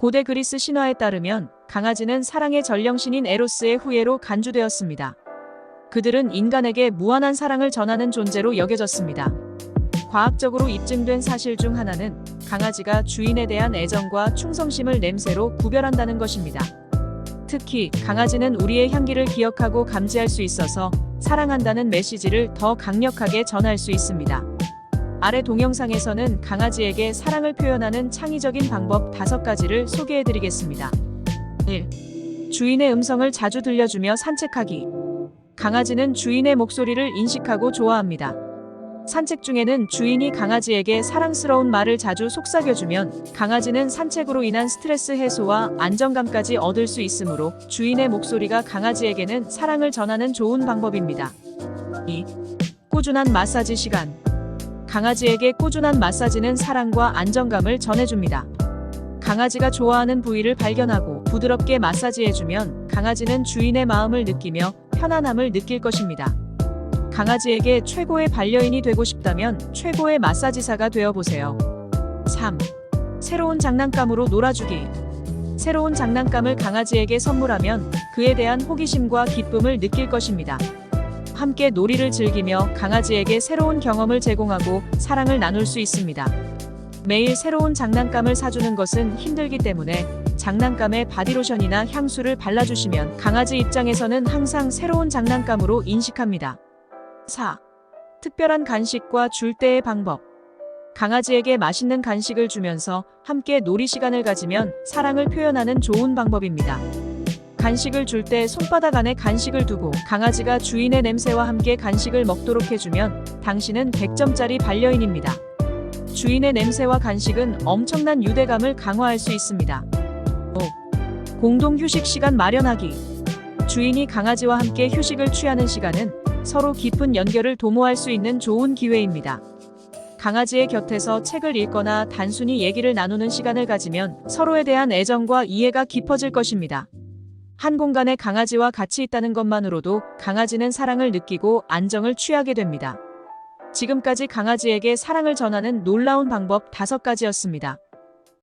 고대 그리스 신화에 따르면 강아지는 사랑의 전령신인 에로스의 후예로 간주되었습니다. 그들은 인간에게 무한한 사랑을 전하는 존재로 여겨졌습니다. 과학적으로 입증된 사실 중 하나는 강아지가 주인에 대한 애정과 충성심을 냄새로 구별한다는 것입니다. 특히 강아지는 우리의 향기를 기억하고 감지할 수 있어서 사랑한다는 메시지를 더 강력하게 전할 수 있습니다. 아래 동영상에서는 강아지에게 사랑을 표현하는 창의적인 방법 5가지를 소개해 드리겠습니다. 1. 주인의 음성을 자주 들려주며 산책하기. 강아지는 주인의 목소리를 인식하고 좋아합니다. 산책 중에는 주인이 강아지에게 사랑스러운 말을 자주 속삭여주면 강아지는 산책으로 인한 스트레스 해소와 안정감까지 얻을 수 있으므로 주인의 목소리가 강아지에게는 사랑을 전하는 좋은 방법입니다. 2. 꾸준한 마사지 시간. 강아지에게 꾸준한 마사지는 사랑과 안정감을 전해줍니다. 강아지가 좋아하는 부위를 발견하고 부드럽게 마사지해주면 강아지는 주인의 마음을 느끼며 편안함을 느낄 것입니다. 강아지에게 최고의 반려인이 되고 싶다면 최고의 마사지사가 되어 보세요. 3. 새로운 장난감으로 놀아주기. 새로운 장난감을 강아지에게 선물하면 그에 대한 호기심과 기쁨을 느낄 것입니다. 함께 놀이를 즐기며 강아지에게 새로운 경험을 제공하고 사랑을 나눌 수 있습니다. 매일 새로운 장난감을 사주는 것은 힘들기 때문에 장난감에 바디로션이나 향수를 발라주시면 강아지 입장에서는 항상 새로운 장난감으로 인식합니다. 4. 특별한 간식과 줄 때의 방법. 강아지에게 맛있는 간식을 주면서 함께 놀이 시간을 가지면 사랑을 표현하는 좋은 방법입니다. 간식을 줄 때 손바닥 안에 간식을 두고 강아지가 주인의 냄새와 함께 간식을 먹도록 해주면 당신은 100점짜리 반려인입니다. 주인의 냄새와 간식은 엄청난 유대감을 강화할 수 있습니다. 5. 공동 휴식 시간 마련하기. 주인이 강아지와 함께 휴식을 취하는 시간은 서로 깊은 연결을 도모할 수 있는 좋은 기회입니다. 강아지의 곁에서 책을 읽거나 단순히 얘기를 나누는 시간을 가지면 서로에 대한 애정과 이해가 깊어질 것입니다. 한 공간에 강아지와 같이 있다는 것만으로도 강아지는 사랑을 느끼고 안정을 취하게 됩니다. 지금까지 강아지에게 사랑을 전하는 놀라운 방법 5가지였습니다.